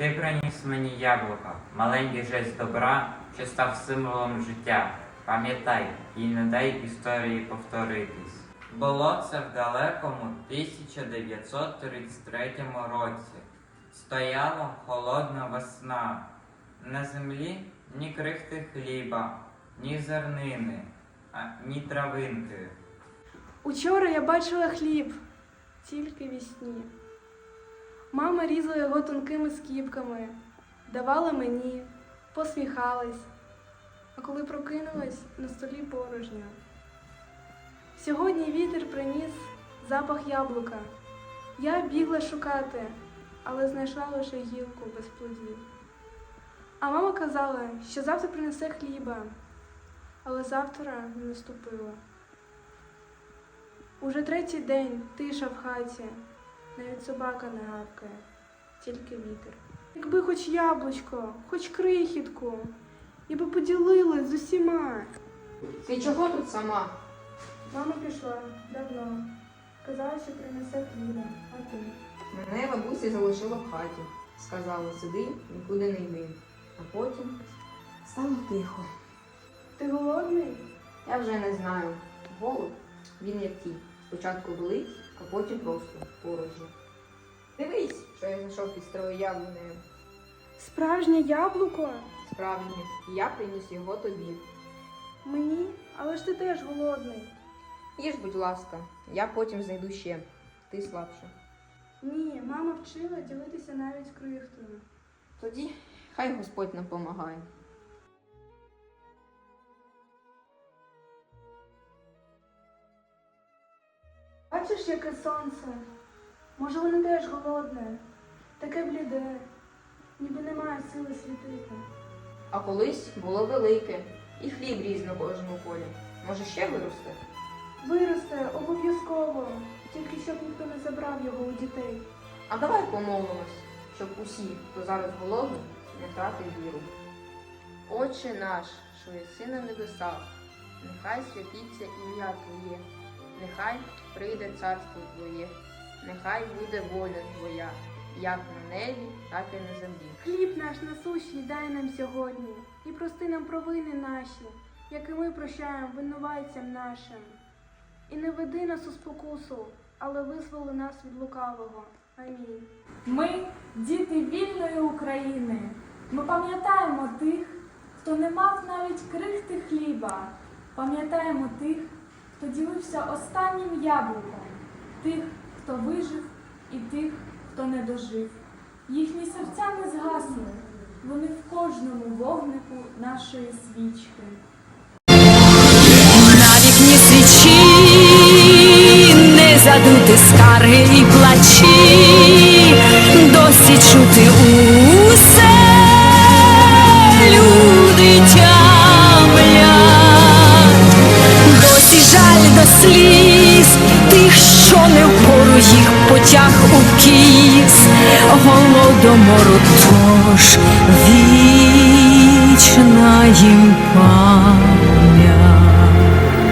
Ти приніс мені яблука, маленький жест добра, що став символом життя. Пам'ятай і не дай історії повторитись. Було це в далекому 1933 році. Стояла холодна весна. На землі ні крихти хліба, ні зернини, ні травинки. Учора я бачила хліб, тільки вісні. Мама різала його тонкими скіпками, давала мені, посміхалась, а коли прокинулась, на столі порожньо. Сьогодні вітер приніс запах яблука. Я бігла шукати, але знайшла лише гілку без плодів. А мама казала, що завтра принесе хліба, але завтра не наступила. Уже третій день тиша в хаті, навіть собака не гавкає, тільки вітер. Якби хоч яблучко, хоч крихітку, і би поділили з усіма. Ти чого тут сама? Мама пішла давно. Казала, що принесе хліба, а ти. Мене бабуся залишила в хаті. Сказала, сиди, нікуди не йди. А потім стало тихо. Ти голодний? Я вже не знаю. Голод, він як ті. Спочатку болить, а потім просто порожньо. Дивись, що я знайшов під старою яблунею. Справжнє яблуко? Справжнє, і я приніс його тобі. Мені? Але ж ти теж голодний. Їж, будь ласка, я потім знайду ще. Ти слабше. Ні, мама вчила ділитися навіть крихтою. Тоді хай Господь нам помагає. Бачиш, яке сонце? Може, воно теж голодне, таке бліде, ніби немає сили світити. А колись було велике, і хліб ріс на кожному полі. Може, ще виросте? Виросте обов'язково, тільки щоб ніхто не забрав його у дітей. А давай помолимось, щоб усі, хто зараз голодний, не втратив віру. Отче наш, що єси на небесах, нехай святиться ім'я Твоє, нехай прийде царство Твоє, нехай буде воля Твоя, як на небі, так і на землі. Хліб наш насущний дай нам сьогодні, і прости нам провини наші, як і ми прощаємо винуватцям нашим. І не веди нас у спокусу, але визволи нас від лукавого. Амінь. Ми діти вільної України. Ми пам'ятаємо тих, хто не мав навіть крихти хліба. Пам'ятаємо тих, хто ділився останнім яблуком, тих, хто вижив, і тих, хто не дожив. Їхні серця не згасли. Вони в кожному вогнику нашої свічки. На вікні свічі не задути скарги і плачі, досі чути сліз тих, що не впору їх потяг у кіс, голодомору тож вічна їм пам'ять.